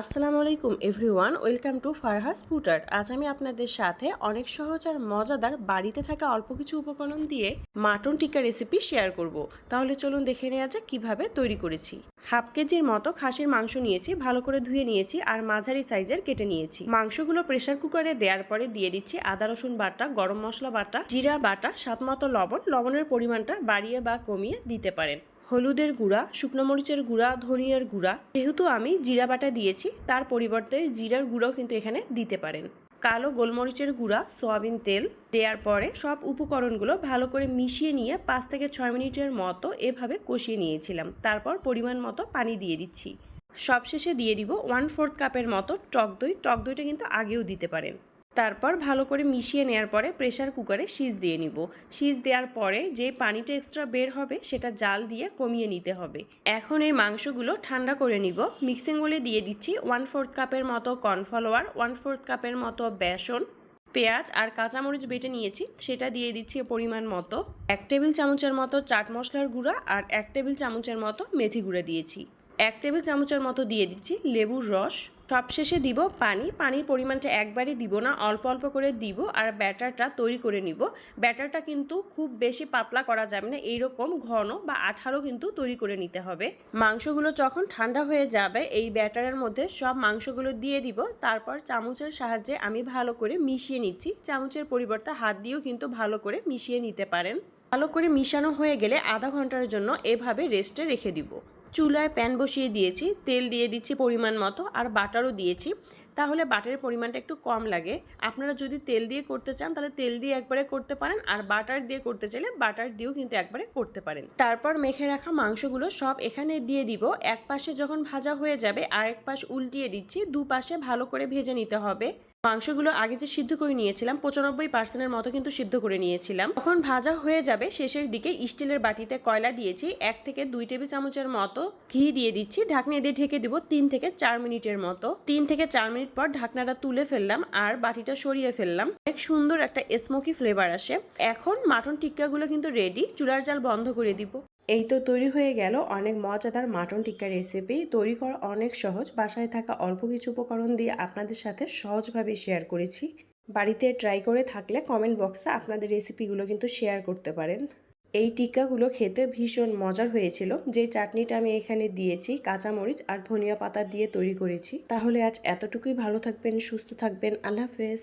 আসসালামু আলাইকুম everyone, welcome to ফারহাস ফুটার। আজ আমি আপনাদের সাথে অনেক সহজ আর মজাদার বাড়িতে থাকা অল্প কিছু উপকরণ দিয়ে মাটন টিক্কা রেসিপি শেয়ার করব। তাহলে চলুন দেখে নেওয়া যাক কীভাবে তৈরি করেছি। হাফ কেজির মতো খাসির মাংস নিয়েছি, ভালো করে ধুয়ে নিয়েছি আর মাঝারি সাইজের কেটে নিয়েছি। মাংসগুলো প্রেসার কুকারে দেওয়ার পরে দিয়ে দিচ্ছি আদা, রসুন বাটা, গরম মশলা বাটা, জিরা বাটা স্বাদ মতো লবণ। লবণের পরিমাণটা বাড়িয়ে বা কমিয়ে দিতে পারেন। হলুদের গুঁড়া, শুকনো মরিচের গুঁড়া, ধনিয়ার গুঁড়া। যেহেতু আমি জিরা বাটা দিয়েছি, তার পরিবর্তে জিরার গুঁড়াও কিন্তু এখানে দিতে পারেন। কালো গোলমরিচের গুঁড়া, সয়াবিন তেল দেওয়ার পরে সব উপকরণগুলো ভালো করে মিশিয়ে নিয়ে পাঁচ থেকে ছয় মিনিটের মতো এভাবে কষিয়ে নিয়েছিলাম। তারপর পরিমাণ মতো পানি দিয়ে দিচ্ছি। সবশেষে দিয়ে দিব ওয়ান ফোর্থ কাপের মতো টক দই। টক দইটা কিন্তু আগেও দিতে পারেন। তারপর ভালো করে মিশিয়ে নেওয়ার পরে প্রেসার কুকারে সিজ দিয়ে নিব। সিজ দেওয়ার পরে যে পানিটা এক্সট্রা বের হবে সেটা জাল দিয়ে কমিয়ে নিতে হবে। এখন এই মাংসগুলো ঠান্ডা করে নিব। মিক্সিং বলে দিয়ে দিচ্ছি ওয়ান ফোর্থ কাপের মতো কর্নফ্লাওয়ার ওয়ান ফোর্থ কাপের মতো বেসন, পেঁয়াজ আর কাঁচামরিচ বেটে নিয়েছি। সেটা দিয়ে দিচ্ছি পরিমাণ মতো। এক টেবিল চামচের মতো চাট মশলার গুঁড়া আর এক টেবিল চামচের মতো মেথি গুঁড়া দিয়েছি। এক টেবিল চামচের মতো দিয়ে দিচ্ছি লেবুর রস। সবশেষে দিব পানি। পানির পরিমাণটা একবারই দিব না, অল্প অল্প করে দিব আর ব্যাটারটা তৈরি করে নিব। ব্যাটারটা কিন্তু খুব বেশি পাতলা করা যাবে না, এইরকম ঘন বা আঠালো কিন্তু তৈরি করে নিতে হবে। মাংসগুলো যখন ঠান্ডা হয়ে যাবে, এই ব্যাটারের মধ্যে সব মাংসগুলো দিয়ে দিব। তারপর চামচের সাহায্যে আমি ভালো করে মিশিয়ে নিচ্ছি। চামচের পরিবর্তে হাত দিয়েও কিন্তু ভালো করে মিশিয়ে নিতে পারেন। ভালো করে মিশানো হয়ে গেলে আধা ঘণ্টার জন্য এভাবে রেস্টে রেখে দিব। চুলায় প্যান বসিয়ে দিয়েছি তেল দিয়ে দিচ্ছি পরিমাণ মতো আর বাটারও দিয়েছি। তাহলে বাটারের পরিমাণটা একটু কম লাগে। আপনারা যদি তেল দিয়ে করতে চান, তাহলে তেল দিয়ে একবারে করতে পারেন, আর বাটার দিয়ে করতে চাইলে বাটার দিয়েও কিন্তু একবারে করতে পারেন। তারপর মেখে রাখা মাংসগুলো সব এখানে দিয়ে দিব। এক পাশে যখন ভাজা হয়ে যাবে আর এক পাশ উল্টিয়ে দিচ্ছি। দুপাশে ভালো করে ভেজে নিতে হবে। মাংসগুলো আগে যে সিদ্ধ করে নিয়েছিলাম, পঁচানব্বই পার্সেন্টের মতো কিন্তু সিদ্ধ করে নিয়েছিলাম। তখন ভাজা হয়ে যাবে, শেষের দিকে স্টিলের বাটিতে কয়লা দিয়েছি, এক থেকে দুই টেবিল চামচের মতো ঘি দিয়ে দিচ্ছি। ঢাকনি দিয়ে ঢেকে দিব তিন থেকে চার মিনিটের মতো। তিন থেকে চার মিনিট পর ঢাকনাটা তুলে ফেললাম আর বাটিটা সরিয়ে ফেললাম। অনেক সুন্দর একটা স্মোকি ফ্লেভার আসে। এখন মাটন টিক্কাগুলো কিন্তু রেডি চুলার জাল বন্ধ করে দিব। এই তো তৈরি হয়ে গেল অনেক মজাদার মাটন টিক্কা রেসিপি তৈরি করা অনেক সহজ, বাসায় থাকা অল্প কিছু উপকরণ দিয়ে আপনাদের সাথে সহজভাবে শেয়ার করেছি। বাড়িতে ট্রাই করে থাকলে কমেন্ট বক্সে আপনাদের রেসিপিগুলো কিন্তু শেয়ার করতে পারেন। এই টিকাগুলো খেতে ভীষণ মজার হয়েছিল। যে চাটনিটা আমি এখানে দিয়েছি, কাঁচামরিচ আর ধনিয়া পাতা দিয়ে তৈরি করেছি। তাহলে আজ এতটুকুই। ভালো থাকবেন, সুস্থ থাকবেন। আল্লাহ হাফেজ।